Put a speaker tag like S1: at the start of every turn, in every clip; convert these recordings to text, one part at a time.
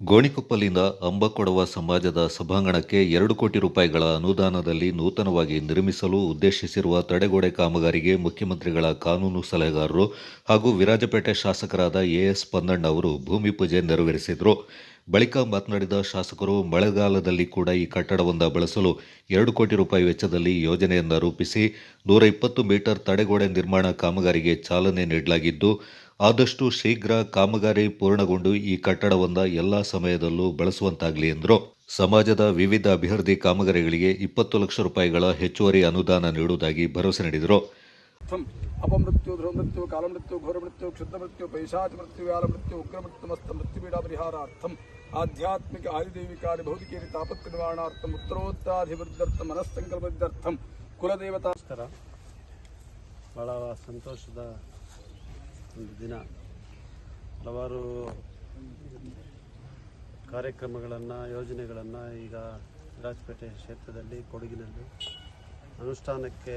S1: ಗೋಣಿಕೊಪ್ಪಲಿನ ಅಂಬಕೊಡವ ಸಮಾಜದ ಸಭಾಂಗಣಕ್ಕೆ ಎರಡು ಕೋಟಿ ರೂಪಾಯಿಗಳ ಅನುದಾನದಲ್ಲಿ ನೂತನವಾಗಿ ನಿರ್ಮಿಸಲು ಉದ್ದೇಶಿಸಿರುವ ತಡೆಗೋಡೆ ಕಾಮಗಾರಿಗೆ ಮುಖ್ಯಮಂತ್ರಿಗಳ ಕಾನೂನು ಸಲಹೆಗಾರರು ಹಾಗೂ ವಿರಾಜಪೇಟೆ ಶಾಸಕರಾದ ಎಎಸ್ ಪನ್ನಣ್ಣ ಅವರು ಭೂಮಿ ಪೂಜೆ ನೆರವೇರಿಸಿದರು. ಬಳಿಕ ಮಾತನಾಡಿದ ಶಾಸಕರು, ಮಳೆಗಾಲದಲ್ಲಿ ಕೂಡ ಈ ಕಟ್ಟಡವನ್ನು ಬಳಸಲು ಎರಡು ಕೋಟಿ ರೂಪಾಯಿ ವೆಚ್ಚದಲ್ಲಿ ಯೋಜನೆಯನ್ನು ರೂಪಿಸಿ ನೂರ ಇಪ್ಪತ್ತು ಮೀಟರ್ ತಡೆಗೋಡೆ ನಿರ್ಮಾಣ ಕಾಮಗಾರಿಗೆ ಚಾಲನೆ ನೀಡಲಾಗಿದ್ದು ಆದಷ್ಟು ಶೀಘ್ರ ಕಾಮಗಾರಿ ಪೂರ್ಣಗೊಂಡು ಈ ಕಟ್ಟಡವನ್ನು ಎಲ್ಲ ಸಮಯದಲ್ಲೂ ಬಳಸುವಂತಾಗಲಿ ಎಂದರು. ಸಮಾಜದ ವಿವಿಧ ಅಭಿವೃದ್ಧಿ ಕಾಮಗಾರಿಗಳಿಗೆ ಇಪ್ಪತ್ತು ಲಕ್ಷ ರೂಪಾಯಿಗಳ ಹೆಚ್ಚುವರಿ ಅನುದಾನ ನೀಡುವುದಾಗಿ ಭರವಸೆ ನೀಡಿದರು.
S2: ಅಪಮೃತ್ಯು ಧ್ರುವಮೃತ್ಯು ಕಾಲಮೃತ್ಯು ಘೋರಮೃತ್ಯು ಕ್ಷುದ್ರಮೃತ್ಯು ಪೈಶಾಚ ಮೃತ್ಯು ವ್ಯಾಲಮೃತ್ಯು ಉಗ್ರಮೃತ್ಯುಮಸ್ತ ಮೃತ್ಯುಪೀಡ ಪರಿಹಾರಾರ್ಥಂ ಆಧ್ಯಾತ್ಮಿಕ ಆಯುದೇವಿಕಾರಿ ಭೌತಿಕೇರಿ ತಾಪತ್ಯ ನಿವಾರಣಾರ್ಥಂ ಉತ್ತರೋತ್ತರಾಧಿವೃದ್ಧಾರ್ಥ ಮನಸ್ಸಂಕಲ್ಪವೃದ್ಧರ್ಥಂ ಕುಲದೇವತಾ
S3: ಬಹಳ ಭಾಳ ಸಂತೋಷದ ಒಂದು ದಿನ ಹಲವಾರು ಕಾರ್ಯಕ್ರಮಗಳನ್ನು, ಯೋಜನೆಗಳನ್ನು ಈಗ ರಾಜಪೇಟೆ ಕ್ಷೇತ್ರದಲ್ಲಿ ಕೊಡಗಿನಲ್ಲಿ ಅನುಷ್ಠಾನಕ್ಕೆ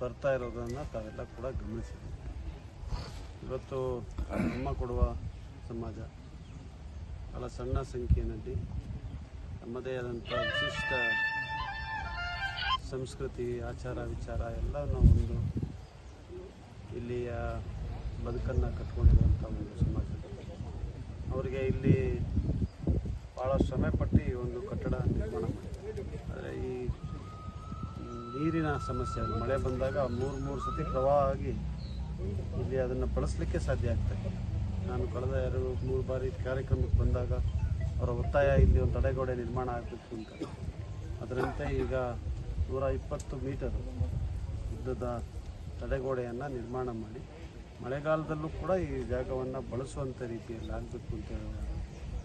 S3: ಬರ್ತಾ ಇರೋದನ್ನು ತಾವೆಲ್ಲ ಕೂಡ ಗಮನಿಸಿದೆ ಇವತ್ತು ನಮ್ಮ ಕೊಡುವ ಸಮಾಜ ಬಹಳ ಸಣ್ಣ ಸಂಖ್ಯೆಯಲ್ಲಿ ನಮ್ಮದೇ ಆದಂಥ ವಿಶಿಷ್ಟ ಸಂಸ್ಕೃತಿ, ಆಚಾರ, ವಿಚಾರ ಎಲ್ಲನೂ ಒಂದು ಇಲ್ಲಿಯ ಬದುಕನ್ನು ಕಟ್ಕೊಂಡಿರುವಂಥ ಒಂದು ಸಮಾಜ. ಅವರಿಗೆ ಇಲ್ಲಿ ಭಾಳ ಶ್ರಮಪಟ್ಟು ಈ ಒಂದು ಕಟ್ಟಡ ನಿರ್ಮಾಣ ಮಾಡಿದ್ದಾರೆ. ಆದರೆ ಈ ನೀರಿನ ಸಮಸ್ಯೆ ಮಳೆ ಬಂದಾಗ ಮೂರು ಮೂರು ಸತಿ ಪ್ರವಾಹ ಆಗಿ ಇಲ್ಲಿ ಅದನ್ನು ಬಳಸಲಿಕ್ಕೆ ಸಾಧ್ಯ ಆಗ್ತದೆ ನಾನು ಕಳೆದ ಎರಡು, ಮೂರು ಬಾರಿ ಕಾರ್ಯಕ್ರಮಕ್ಕೆ ಬಂದಾಗ ಅವರ ಒತ್ತಾಯ ಇಲ್ಲಿ ಒಂದು ತಡೆಗೋಡೆ ನಿರ್ಮಾಣ ಆಗಬೇಕು ಅಂತ. ಅದರಂತೆ ಈಗ ನೂರ ಇಪ್ಪತ್ತು ಮೀಟರ್ ಉದ್ದದ ತಡೆಗೋಡೆಯನ್ನು ನಿರ್ಮಾಣ ಮಾಡಿ ಮಳೆಗಾಲದಲ್ಲೂ ಕೂಡ ಈ ಜಾಗವನ್ನು ಬಳಸುವಂಥ ರೀತಿಯಲ್ಲಿ ಆಗಬೇಕು ಅಂತ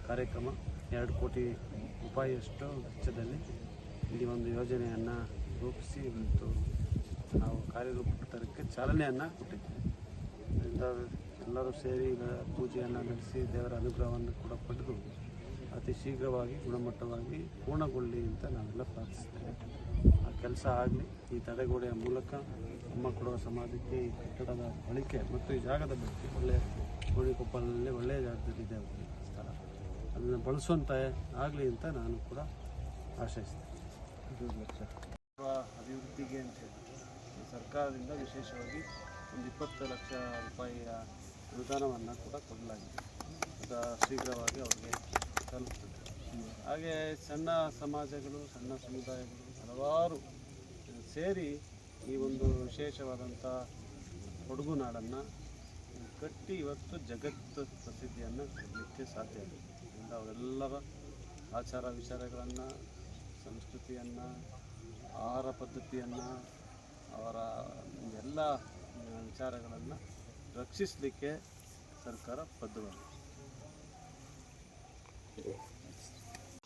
S3: ಕಾರ್ಯಕ್ರಮ ಎರಡು ಕೋಟಿ ರೂಪಾಯಿಯಷ್ಟು ವೆಚ್ಚದಲ್ಲಿ ಇಲ್ಲಿ ಒಂದು ಯೋಜನೆಯನ್ನು ರೂಪಿಸಿ ಮತ್ತು ನಾವು ಕಾರ್ಯರೂಪಕ್ಕೆ ಚಾಲನೆಯನ್ನು ಕೊಟ್ಟಿದ್ದೇವೆ. ಎಲ್ಲರೂ ಸೇರಿ ಪೂಜೆಯನ್ನು ನಡೆಸಿ ದೇವರ ಅನುಗ್ರಹವನ್ನು ಕೂಡ ಪಡೆದು ಅತಿ ಶೀಘ್ರವಾಗಿ ಗುಣಮಟ್ಟವಾಗಿ ಪೂರ್ಣಗೊಳ್ಳಿ ಅಂತ ನಾವೆಲ್ಲ ಪ್ರಾರ್ಥಿಸ್ತೇವೆ ಆ ಕೆಲಸ ಆಗಲಿ, ಈ ತಡೆಗೋಡೆಯ ಮೂಲಕ ಕೊಡುವ ಸಮಾಜಕ್ಕೆ ಈ ಕಟ್ಟಡದ ಬಳಿಕೆ ಮತ್ತು ಈ ಜಾಗದ ಬಳಕೆ ಒಳ್ಳೆಯ ಕೋಳಿಕೊಪ್ಪಲಲ್ಲಿ ಒಳ್ಳೆಯ ಜಾಗದಲ್ಲಿದೆ ಇದೆ ಸ್ಥಳ. ಅದನ್ನು ಬಳಸುವಂತ ಆಗಲಿ ಅಂತ ನಾನು ಕೂಡ ಆಶಯಿಸ್ತೇನೆ. ಅಭಿವೃದ್ಧಿಗೆ ಅಂತ ಹೇಳಿ. ಸರ್ಕಾರದಿಂದ ವಿಶೇಷವಾಗಿ ಒಂದು ಇಪ್ಪತ್ತು ಲಕ್ಷ ರೂಪಾಯಿಯ ಅನುದಾನವನ್ನು ಕೂಡ ಕೊಡಲಾಗಿದೆ. ಅದು ಶೀಘ್ರವಾಗಿ ಅವರಿಗೆ ತಲುಪ್ತದೆ. ಹಾಗೆ ಸಣ್ಣ ಸಮಾಜಗಳು, ಸಣ್ಣ ಸಮುದಾಯಗಳು ಹಲವಾರು ಸೇರಿ ಈ ಒಂದು ವಿಶೇಷವಾದಂಥ ಕೊಡಗು ನಾಡನ್ನು ಕಟ್ಟಿ ಇವತ್ತು ಜಗತ್ತು ಪ್ರಸಿದ್ಧಿಯನ್ನು ಕೊಡಲಿಕ್ಕೆ ಸಾಧ್ಯ ಇದೆ ಇಂದ ಅವರೆಲ್ಲರ ಆಚಾರ ವಿಚಾರಗಳನ್ನು, ಸಂಸ್ಕೃತಿಯನ್ನು, ಆಹಾರ ಪದ್ಧತಿಯನ್ನು, ಅವರ ಎಲ್ಲ ವಿಚಾರಗಳನ್ನು ರಕ್ಷಿಸಲಿಕ್ಕೆ ಸರ್ಕಾರ ಬದ್ಧವಾಗಿದೆ.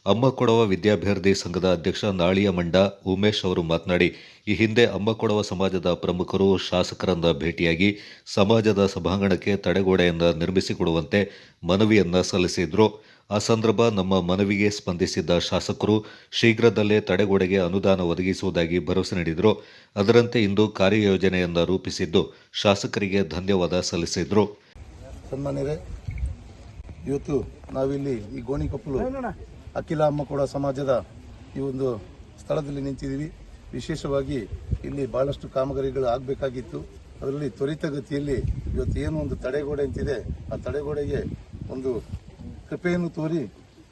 S1: ಅಮ್ಮ ಕೊಡವ ವಿದ್ಯಾಭ್ಯರ್ಥಿ ಸಂಘದ ಅಧ್ಯಕ್ಷ ನಾಳಿಯ ಮಂಡ ಉಮೇಶ್ ಅವರು ಮಾತನಾಡಿ, ಈ ಹಿಂದೆ ಅಮ್ಮ ಕೊಡವ ಸಮಾಜದ ಪ್ರಮುಖರು ಶಾಸಕರನ್ನ ಭೇಟಿಯಾಗಿ ಸಮಾಜದ ಸಭಾಂಗಣಕ್ಕೆ ತಡೆಗೋಡೆಯನ್ನು ನಿರ್ಮಿಸಿಕೊಡುವಂತೆ ಮನವಿಯನ್ನ ಸಲ್ಲಿಸಿದ್ರು. ಆ ಸಂದರ್ಭ ನಮ್ಮ ಮನವಿಗೆ ಸ್ಪಂದಿಸಿದ್ದ ಶಾಸಕರು ಶೀಘ್ರದಲ್ಲೇ ತಡೆಗೋಡೆಗೆ ಅನುದಾನ ಒದಗಿಸುವುದಾಗಿ ಭರವಸೆ ನೀಡಿದರು. ಅದರಂತೆ ಇಂದು ಕಾರ್ಯಯೋಜನೆಯನ್ನು ರೂಪಿಸಿದ್ದು ಶಾಸಕರಿಗೆ ಧನ್ಯವಾದ ಸಲ್ಲಿಸಿದರು.
S4: ಇವತ್ತು ನಾವಿಲ್ಲಿ ಈ ಗೋಣಿಕೊಪ್ಪಲು ಅಖಿಲ ಅಮ್ಮ ಕೂಡ ಸಮಾಜದ ಈ ಒಂದು ಸ್ಥಳದಲ್ಲಿ ನಿಂತಿದ್ದೀವಿ. ವಿಶೇಷವಾಗಿ ಇಲ್ಲಿ ಬಹಳಷ್ಟು ಕಾಮಗಾರಿಗಳು ಆಗಬೇಕಾಗಿತ್ತು. ಅದರಲ್ಲಿ ತ್ವರಿತಗತಿಯಲ್ಲಿ ಇವತ್ತು ಏನು ಒಂದು ತಡೆಗೋಡೆ ಅಂತಿದೆ, ಆ ತಡೆಗೋಡೆಗೆ ಒಂದು ಕೃಪೆಯನ್ನು ತೋರಿ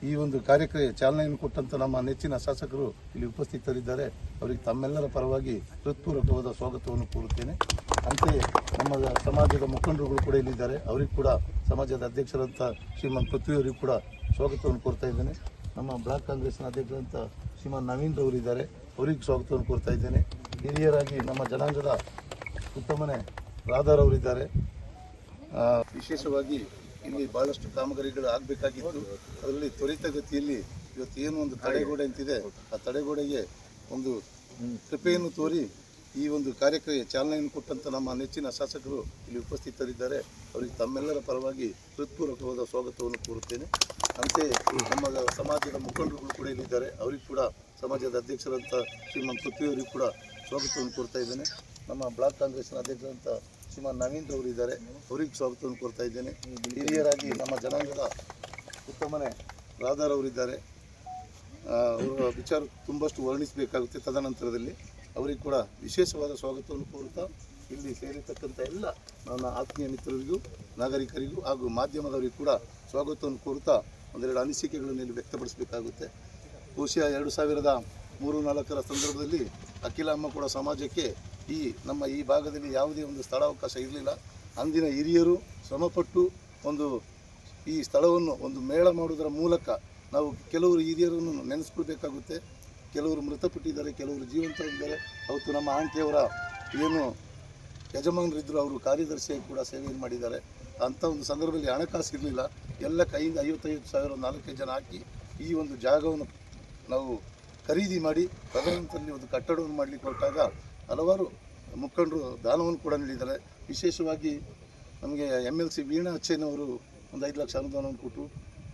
S4: ಈ ಒಂದು ಕಾರ್ಯಕ್ರಮ ಚಾಲನೆಯನ್ನು ಕೊಟ್ಟಂತ ನಮ್ಮ ನೆಚ್ಚಿನ ಶಾಸಕರು ಇಲ್ಲಿ ಉಪಸ್ಥಿತರಿದ್ದಾರೆ. ಅವರಿಗೆ ತಮ್ಮೆಲ್ಲರ ಪರವಾಗಿ ಹೃತ್ಪೂರ್ವಕವಾದ ಸ್ವಾಗತವನ್ನು ಕೋರುತ್ತೇನೆ. ಅಂತೆಯೇ ನಮ್ಮ ಸಮಾಜದ ಮುಖಂಡರುಗಳು ಕೂಡ ಇಲ್ಲಿದ್ದಾರೆ. ಅವರಿಗೆ ಕೂಡ ಸಮಾಜದ ಅಧ್ಯಕ್ಷರಂತ ಶ್ರೀಮಂತ್ ಪೃಥ್ವಿಯವರಿಗೂ ಕೂಡ ಸ್ವಾಗತವನ್ನು ಕೋರ್ತಾ ಇದ್ದೇನೆ. ನಮ್ಮ ಬ್ಲಾಕ್ ಕಾಂಗ್ರೆಸ್ನ ಅಧ್ಯಕ್ಷರಂತ ಶ್ರೀಮಾನ್ ನವೀನ್ ರವರು ಇದ್ದಾರೆ ಅವರಿಗೆ ಸ್ವಾಗತವನ್ನು ಕೋರ್ತಾ ಇದ್ದೇನೆ. ಹಿರಿಯರಾಗಿ ನಮ್ಮ ಜನಾಂಗದ ಉತ್ತಮನೆ ರಾಧಾರ್ ಅವರಿದ್ದಾರೆ ಆ, ವಿಶೇಷವಾಗಿ ಇಲ್ಲಿ ಬಹಳಷ್ಟು ಕಾಮಗಾರಿಗಳು ಆಗಬೇಕಾಗಿತ್ತು. ಅದರಲ್ಲಿ ತ್ವರಿತಗತಿಯಲ್ಲಿ ಇವತ್ತು ಏನು ಒಂದು ತಡೆಗೋಡೆ ಅಂತಿದೆ ಆ ತಡೆಗೋಡೆಗೆ ಒಂದು ಕೃಪೆಯನ್ನು ತೋರಿ ಈ ಒಂದು ಕಾರ್ಯಕ್ರಮ ಚಾಲನೆಯನ್ನು ಕೊಟ್ಟಂತ ನಮ್ಮ ನೆಚ್ಚಿನ ಶಾಸಕರು ಇಲ್ಲಿ ಉಪಸ್ಥಿತರಿದ್ದಾರೆ. ಅವರಿಗೆ ತಮ್ಮೆಲ್ಲರ ಪರವಾಗಿ ಹೃತ್ಪೂರ್ವಕವಾದ ಸ್ವಾಗತವನ್ನು ಕೋರುತ್ತೇನೆ. ಅಂತೆಯೇ ನಮ್ಮ ಸಮಾಜದ ಮುಖಂಡರುಗಳು ಕೂಡ ಇಲ್ಲಿದ್ದಾರೆ. ಅವ್ರಿಗೆ ಕೂಡ ಸಮಾಜದ ಅಧ್ಯಕ್ಷರಂತ ಶ್ರೀಮಾನ್ ಪೃಥ್ವಿಯವರಿಗೂ ಕೂಡ ಸ್ವಾಗತವನ್ನು ಕೊಡ್ತಾ ಇದ್ದೇನೆ. ನಮ್ಮ ಬ್ಲಾಕ್ ಕಾಂಗ್ರೆಸ್ನ ಅಧ್ಯಕ್ಷರಂತ ಶ್ರೀಮಾನ್ ನವೀನ್ ಅವರು ಇದ್ದಾರೆ. ಅವರಿಗೆ ಸ್ವಾಗತವನ್ನು ಕೊಡ್ತಾ ಇದ್ದೇನೆ. ಹಿರಿಯರಾಗಿ ನಮ್ಮ ಜನಾಂಗದ ಉತ್ತಮನೆ ರಾಧಾರ್ ಅವರಿದ್ದಾರೆ ಅವರ ವಿಚಾರ ತುಂಬಷ್ಟು ವರ್ಣಿಸಬೇಕಾಗುತ್ತೆ ತದನಂತರದಲ್ಲಿ. ಅವರಿಗೆ ಕೂಡ ವಿಶೇಷವಾದ ಸ್ವಾಗತವನ್ನು ಕೋರುತ್ತಾ ಇಲ್ಲಿ ಸೇರಿರ್ತಕ್ಕಂಥ ಎಲ್ಲ ನನ್ನ ಆತ್ಮೀಯ ಮಿತ್ರರಿಗೂ, ನಾಗರಿಕರಿಗೂ ಹಾಗೂ ಮಾಧ್ಯಮದವರಿಗೂ ಕೂಡ ಸ್ವಾಗತವನ್ನು ಕೋರುತ್ತಾ ಒಂದೆರಡು ಅನಿಸಿಕೆಗಳನ್ನು ಇಲ್ಲಿ ವ್ಯಕ್ತಪಡಿಸಬೇಕಾಗುತ್ತೆ. ಬಹುಶಃ ಎರಡು ಸಾವಿರದ ಮೂರು ನಾಲ್ಕರ ಸಂದರ್ಭದಲ್ಲಿ ಅಖಿಲ ಅಮ್ಮ ಕೂಡ ಸಮಾಜಕ್ಕೆ ಈ ನಮ್ಮ ಈ ಭಾಗದಲ್ಲಿ ಯಾವುದೇ ಒಂದು ಸ್ಥಳಾವಕಾಶ ಇರಲಿಲ್ಲ. ಅಂದಿನ ಹಿರಿಯರು ಶ್ರಮಪಟ್ಟು ಒಂದು ಈ ಸ್ಥಳವನ್ನು ಒಂದು ಮೇಳ ಮಾಡುವುದರ ಮೂಲಕ ನಾವು ಕೆಲವರು ಹಿರಿಯರನ್ನು ನೆನೆಸ್ಕೊಳ್ಬೇಕಾಗುತ್ತೆ. ಕೆಲವರು ಮೃತಪಟ್ಟಿದ್ದಾರೆ, ಕೆಲವರು ಜೀವಂತರಿದ್ದಾರೆ ಅವತ್ತು ನಮ್ಮ ಆಂಟಿಯವರ ಏನು ಯಜಮಾನರಿದ್ದರು ಅವರು ಕಾರ್ಯದರ್ಶಿಯಾಗಿ ಕೂಡ ಸೇವೆಯನ್ನು ಮಾಡಿದ್ದಾರೆ. ಅಂಥ ಒಂದು ಸಂದರ್ಭದಲ್ಲಿ ಹಣಕಾಸು ಇರಲಿಲ್ಲ ಎಲ್ಲ ಕೈಯಿಂದ ಐವತ್ತೈದು ಸಾವಿರ ನಾಲ್ಕೈದು ಜನ ಹಾಕಿ ಈ ಒಂದು ಜಾಗವನ್ನು ನಾವು ಖರೀದಿ ಮಾಡಿ, ತದನಂತರದಲ್ಲಿ ಒಂದು ಕಟ್ಟಡವನ್ನು ಮಾಡಲಿಕ್ಕೆ ಹೊರಟಾಗ ಹಲವಾರು ಮುಖಂಡರು ದಾನವನ್ನು ಕೂಡ ನೀಡಿದ್ದಾರೆ. ವಿಶೇಷವಾಗಿ ನಮಗೆ ಎಂ ಎಲ್ ಸಿ ವೀಣಾ ಅಚ್ಚೇನವರು ಒಂದು ಐದು ಲಕ್ಷ ಅನುದಾನವನ್ನು ಕೊಟ್ಟರು,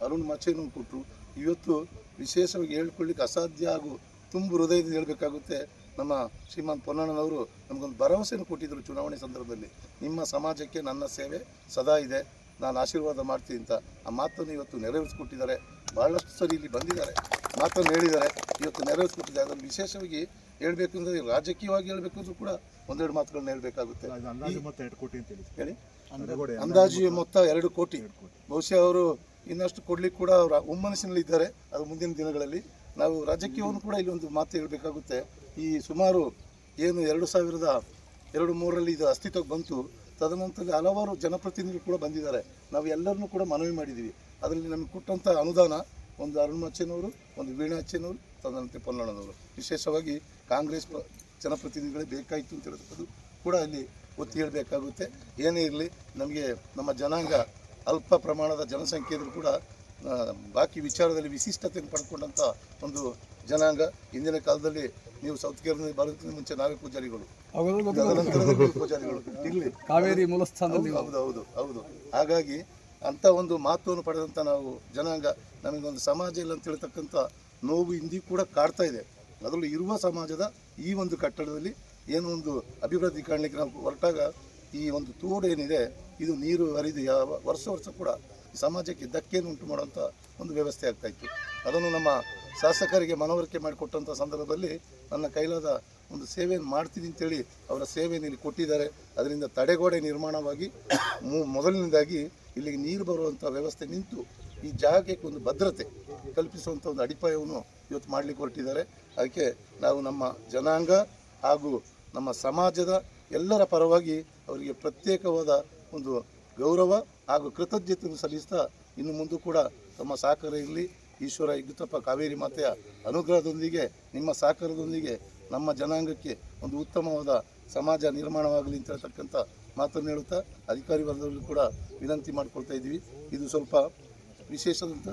S4: ಅರುಣ್ ಮಚ್ಚೇನವನ್ನು ಕೊಟ್ಟರು. ಇವತ್ತು ವಿಶೇಷವಾಗಿ ಹೇಳ್ಕೊಳ್ಳಿಕ್ಕೆ ಅಸಾಧ್ಯ ಹಾಗೂ ತುಂಬು ಹೃದಯದಿಂದ ಹೇಳಬೇಕಾಗುತ್ತೆ. ನಮ್ಮ ಶ್ರೀಮಾನ್ ಪೊನ್ನಣ್ಣನವರು ನಮಗೊಂದು ಭರವಸೆಯನ್ನು ಕೊಟ್ಟಿದ್ದರು ಚುನಾವಣೆ ಸಂದರ್ಭದಲ್ಲಿ. ನಿಮ್ಮ ಸಮಾಜಕ್ಕೆ ನನ್ನ ಸೇವೆ ಸದಾ ಇದೆ. ನಾನು ಆಶೀರ್ವಾದ ಮಾಡ್ತೀನಿ ಅಂತ ಆ ಮಾತನ್ನು ಇವತ್ತು ನೆರವೇರಿಸ್ಕೊಟ್ಟಿದ್ದಾರೆ. ಬಹಳಷ್ಟು ಸರಿ ಇಲ್ಲಿ ಬಂದಿದ್ದಾರೆ. ಮಾತನ್ನು ಹೇಳಿದ್ದಾರೆ. ಇವತ್ತು ನೆರವೇರಿಸ್ಕೊಟ್ಟಿದ್ದಾರೆ. ಅದನ್ನು ವಿಶೇಷವಾಗಿ ಹೇಳಬೇಕು ಅಂದರೆ ರಾಜಕೀಯವಾಗಿ ಹೇಳಬೇಕು ಅಂದ್ರೂ ಕೂಡ ಒಂದೆರಡು ಮಾತುಗಳನ್ನ ಹೇಳಬೇಕಾಗುತ್ತೆ.
S5: ಅಂದಾಜು ಮೊತ್ತ ಎರಡು ಕೋಟಿ ಅಂತ ಹೇಳಿ?
S4: ಅಂದಾಜು ಮೊತ್ತ. ಎರಡು ಕೋಟಿ. ಬಹುಶಃ ಅವರು ಇನ್ನಷ್ಟು ಕೊಡ್ಲಿಕ್ಕೆ ಕೂಡ ಅವರ ಹುಮ್ಮನಸ್ಸಿನಲ್ಲಿ ಇದ್ದಾರೆ ಅದು ಮುಂದಿನ ದಿನಗಳಲ್ಲಿ. ನಾವು ರಾಜಕೀಯವನ್ನು ಕೂಡ ಇಲ್ಲಿ ಒಂದು ಮಾತು ಹೇಳಬೇಕಾಗುತ್ತೆ. ಈ ಸುಮಾರು ಏನು ಎರಡು ಸಾವಿರದ ಎರಡು ಮೂರರಲ್ಲಿ ಇದು ಅಸ್ತಿತ್ವಕ್ಕೆ ಬಂತು. ತದನಂತರ ಹಲವಾರು ಜನಪ್ರತಿನಿಧಿಗಳು ಕೂಡ ಬಂದಿದ್ದಾರೆ. ನಾವು ಎಲ್ಲರನ್ನೂ ಕೂಡ ಮನವಿ ಮಾಡಿದ್ದೀವಿ. ಅದರಲ್ಲಿ ನಮಗೆ ಕೊಟ್ಟಂಥ ಅನುದಾನ, ಒಂದು ಅರುಣ್ ಅಚ್ಚನವರು ಒಂದು ವೀಣಾ ತದನಂತರ ಪೊನ್ನಣ್ಣನವರು. ವಿಶೇಷವಾಗಿ ಕಾಂಗ್ರೆಸ್ ಜನಪ್ರತಿನಿಧಿಗಳೇ ಬೇಕಾಯಿತು ಅಂತ ಹೇಳೋದು ಕೂಡ ಅಲ್ಲಿ ಒತ್ತಿ ಹೇಳಬೇಕಾಗುತ್ತೆ. ಏನೇ ಇರಲಿ, ನಮಗೆ ನಮ್ಮ ಜನಾಂಗ ಅಲ್ಪ ಪ್ರಮಾಣದ ಜನಸಂಖ್ಯೆ ಕೂಡ ಬಾಕಿ ವಿಚಾರದಲ್ಲಿ ವಿಶಿಷ್ಟತೆಯನ್ನು ಪಡ್ಕೊಂಡಂಥ ಒಂದು ಜನಾಂಗ ಹಿಂದಿನ ಕಾಲದಲ್ಲಿ ನೀವು ಸೌತ್ ಕೇರಳದಲ್ಲಿ ಬರೋದಕ್ಕಿಂತ ಮುಂಚೆ ನಾವೇ ಪೂಜಾರಿಗಳು. ತದನಂತರದಲ್ಲಿ ಪೂಜಾರಿಗಳು. ಇಲ್ಲಿ
S2: ಕಾವೇರಿ ಮೂಲಸ್ಥಾನದಲ್ಲಿ
S4: ಹೌದು ಹೌದು ಹೌದು ಹಾಗಾಗಿ ಅಂಥ ಒಂದು ಮಹತ್ವವನ್ನು ಪಡೆದಂಥ ನಾವು ಜನಾಂಗ ನಮಗೊಂದು ಸಮಾಜ ಇಲ್ಲ ಅಂತ ಹೇಳ್ತಕ್ಕಂಥ ನೋವು ಹಿಂದಿ ಕೂಡ ಕಾಡ್ತಾ ಇದೆ. ಅದರಲ್ಲೂ ಇರುವ ಸಮಾಜದ ಈ ಒಂದು ಕಟ್ಟಡದಲ್ಲಿ ಏನೋ ಒಂದು ಅಭಿವೃದ್ಧಿ ಕಾಣಲಿಕ್ಕೆ ನಾವು ಹೊರಟಾಗ ಈ ಒಂದು ತೋಡು ಏನಿದೆ ಇದು ನೀರು ಹರಿದು ಯಾವ ವರ್ಷ ವರ್ಷ ಕೂಡ ಸಮಾಜಕ್ಕೆ ಧಕ್ಕೆಯನ್ನು ಉಂಟು ಮಾಡುವಂಥ ಒಂದು ವ್ಯವಸ್ಥೆ ಆಗ್ತಾ ಇತ್ತು. ಅದನ್ನು ನಮ್ಮ ಶಾಸಕರಿಗೆ ಮನವರಿಕೆ ಮಾಡಿಕೊಟ್ಟಂಥ ಸಂದರ್ಭದಲ್ಲಿ ನನ್ನ ಕೈಲಾದ ಒಂದು ಸೇವೆಯನ್ನು ಮಾಡ್ತೀನಿ ಅಂತೇಳಿ ಅವರ ಸೇವೆಯನ್ನು ಇಲ್ಲಿ ಕೊಟ್ಟಿದ್ದಾರೆ. ಅದರಿಂದ ತಡೆಗೋಡೆ ನಿರ್ಮಾಣವಾಗಿ ಮೊದಲಿನಿಂದಾಗಿ ಇಲ್ಲಿಗೆ ನೀರು ಬರುವಂಥ ವ್ಯವಸ್ಥೆ ನಿಂತು ಈ ಜಾಗಕ್ಕೆ ಒಂದು ಭದ್ರತೆ ಕಲ್ಪಿಸುವಂಥ ಒಂದು ಅಡಿಪಾಯವನ್ನು ಇವತ್ತು ಮಾಡಲಿಕ್ಕೆ ಹೊರಟಿದ್ದಾರೆ. ಅದಕ್ಕೆ ನಾವು ನಮ್ಮ ಜನಾಂಗ ಹಾಗೂ ನಮ್ಮ ಸಮಾಜದ ಎಲ್ಲರ ಪರವಾಗಿ ಅವರಿಗೆ ಪ್ರತ್ಯೇಕವಾದ ಒಂದು ಗೌರವ ಹಾಗೂ ಕೃತಜ್ಞತೆಯನ್ನು ಸಲ್ಲಿಸ್ತಾ ಇನ್ನು ಮುಂದೂ ಕೂಡ ತಮ್ಮ ಸಹಕಾರ ಇರಲಿ. ಈಶ್ವರ ಇಗ್ಗುತ್ತಪ್ಪ ಕಾವೇರಿ ಮಾತೆಯ ಅನುಗ್ರಹದೊಂದಿಗೆ, ನಿಮ್ಮ ಸಹಕಾರದೊಂದಿಗೆ ನಮ್ಮ ಜನಾಂಗಕ್ಕೆ ಒಂದು ಉತ್ತಮವಾದ ಸಮಾಜ ನಿರ್ಮಾಣವಾಗಲಿ ಅಂತ ಹೇಳ್ತಕ್ಕಂಥ ಮಾತನ್ನು ಹೇಳುತ್ತಾ ಅಧಿಕಾರಿ ವರ್ಗದಲ್ಲೂ ಕೂಡ ವಿನಂತಿ ಮಾಡಿಕೊಳ್ತಾ ಇದ್ದೀವಿ. ಇದು ಸ್ವಲ್ಪ ವಿಶೇಷದಂತ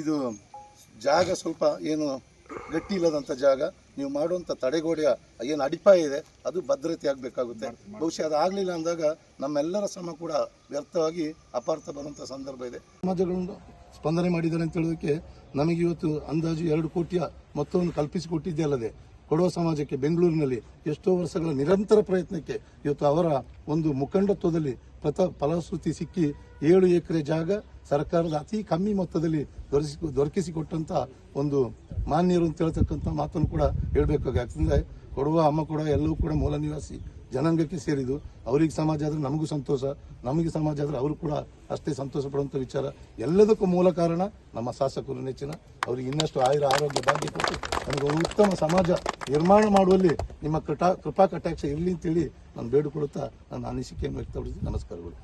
S4: ಇದು ಜಾಗ ಸ್ವಲ್ಪ ಏನು ಗಟ್ಟಿ ಇಲ್ಲದಂಥ ಜಾಗ. ನೀವು ಮಾಡುವಂಥ ತಡೆಗೋಡೆಯ ಏನು ಅಡಿಪಾಯ ಇದೆ ಅದು ಭದ್ರತೆ ಆಗಬೇಕಾಗುತ್ತೆ. ಬಹುಶಃ ಅದು ಆಗಲಿಲ್ಲ ಅಂದಾಗ ನಮ್ಮೆಲ್ಲರ ಶ್ರಮ ಕೂಡ ವ್ಯರ್ಥವಾಗಿ ಅಪಾರ್ಥ ಬರುವಂಥ ಸಂದರ್ಭ ಇದೆ. ಸಮಾಜಗಳನ್ನು ಸ್ಪಂದನೆ ಮಾಡಿದ್ದಾರೆ ಅಂತ ಹೇಳೋದಕ್ಕೆ ನಮಗೆ ಇವತ್ತು ಅಂದಾಜು ಎರಡು ಕೋಟಿಯ ಮೊತ್ತವನ್ನು ಕಲ್ಪಿಸಿಕೊಟ್ಟಿದ್ದೇ ಅಲ್ಲದೆ ಕೊಡವ ಸಮಾಜಕ್ಕೆ ಬೆಂಗಳೂರಿನಲ್ಲಿ ಎಷ್ಟೋ ವರ್ಷಗಳ ನಿರಂತರ ಪ್ರಯತ್ನಕ್ಕೆ ಇವತ್ತು ಅವರ ಒಂದು ಮುಖಂಡತ್ವದಲ್ಲಿ ಪ್ರತ ಫಲಶ್ರುತಿ ಸಿಕ್ಕಿ ಏಳು ಎಕರೆ ಜಾಗ ಸರ್ಕಾರದ ಅತಿ ಕಮ್ಮಿ ಮೊತ್ತದಲ್ಲಿ ದೊರಕಿಸಿ ದೊರಕಿಸಿಕೊಟ್ಟಂಥ ಒಂದು ಮಾನ್ಯರು ಅಂತ ಹೇಳ್ತಕ್ಕಂಥ ಮಾತನ್ನು ಕೂಡ ಹೇಳಬೇಕಾಗಿ ಯಾಕಂದರೆ ಕೊಡುವ ಅಮ್ಮ ಕೂಡ ಎಲ್ಲವೂ ಕೂಡ ಮೂಲ ನಿವಾಸಿ ಜನಾಂಗಕ್ಕೆ ಸೇರಿದ್ದು ಅವ್ರಿಗೆ ಸಮಾಜ ಆದರೆ ನಮಗೂ ಸಂತೋಷ, ನಮಗೆ ಸಮಾಜ ಆದರೆ ಅವರು ಕೂಡ ಅಷ್ಟೇ ಸಂತೋಷ ಪಡುವಂಥ ವಿಚಾರ. ಎಲ್ಲದಕ್ಕೂ ಮೂಲ ಕಾರಣ ನಮ್ಮ ಶಾಸಕರು ನೆಚ್ಚಿನ, ಅವ್ರಿಗೆ ಇನ್ನಷ್ಟು ಆಯುರ ಆರೋಗ್ಯ ಭಾಗ್ಯ ಕೊಟ್ಟು ನಮಗೆ ಒಂದು ಉತ್ತಮ ಸಮಾಜ ನಿರ್ಮಾಣ ಮಾಡುವಲ್ಲಿ ನಿಮ್ಮ ಕಟಾ ಕೃಪಾ ಕಟಾಕ್ಷ ಇರಲಿ ಅಂತೇಳಿ ನಾನು ಬೇಡಿಕೊಳ್ಳುತ್ತಾ ನನ್ನ ಅನಿಸಿಕೆಯನ್ನು ವ್ಯಕ್ತಪಡಿಸಿ ನಮಸ್ಕಾರಗಳು.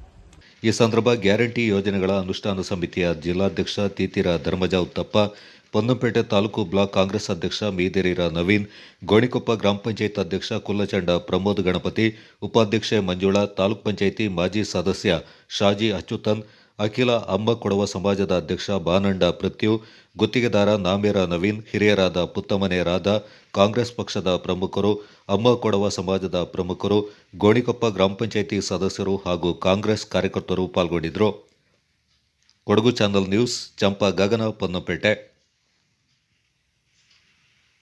S1: ಈ ಸಂದರ್ಭ ಗ್ಯಾರಂಟಿ ಯೋಜನೆಗಳ ಅನುಷ್ಠಾನ ಸಮಿತಿಯ ಜಿಲ್ಲಾಧ್ಯಕ್ಷ ತೀತಿರ ಧರ್ಮಜ ಉತ್ತಪ್ಪ ಪೊನ್ನಂಪೇಟೆ ತಾಲೂಕು ಬ್ಲಾಕ್ ಕಾಂಗ್ರೆಸ್ ಅಧ್ಯಕ್ಷ ಮೀದೇರಿರ ನವೀನ್, ಗೋಣಿಕೊಪ್ಪ ಗ್ರಾಮ ಪಂಚಾಯತ್ ಅಧ್ಯಕ್ಷ ಕುಲ್ಲಚಂಡ ಪ್ರಮೋದ್ ಗಣಪತಿ, ಉಪಾಧ್ಯಕ್ಷೆ ಮಂಜುಳಾ, ತಾಲೂಕ್ ಪಂಚಾಯಿತಿ ಮಾಜಿ ಸದಸ್ಯ ಶಾಜಿ ಅಚ್ಯುತನ್, ಅಖಿಲ ಅಮ್ಮ ಕೊಡವ ಸಮಾಜದ ಅಧ್ಯಕ್ಷ ಬಾನಂಡ ಪೃಥ್ವಿ ಗುತ್ತಿಗೆದಾರ ನಾಮೇರ ನವೀನ್, ಹಿರಿಯರಾದ ಪುತ್ತಮನೆ ರಾಧಾ, ಕಾಂಗ್ರೆಸ್ ಪಕ್ಷದ ಪ್ರಮುಖರು ಅಮ್ಮ ಕೊಡವ ಸಮಾಜದ ಪ್ರಮುಖರು, ಗೋಣಿಕೊಪ್ಪ ಗ್ರಾಮ ಪಂಚಾಯಿತಿ ಸದಸ್ಯರು ಹಾಗೂ ಕಾಂಗ್ರೆಸ್ ಕಾರ್ಯಕರ್ತರು ಪಾಲ್ಗೊಂಡಿದ್ದರು ಕೊಡಗು ಚಾನಲ್ ನ್ಯೂಸ್, ಚಂಪಾ ಗಗನ, ಪೊನ್ನಪೇಟೆ.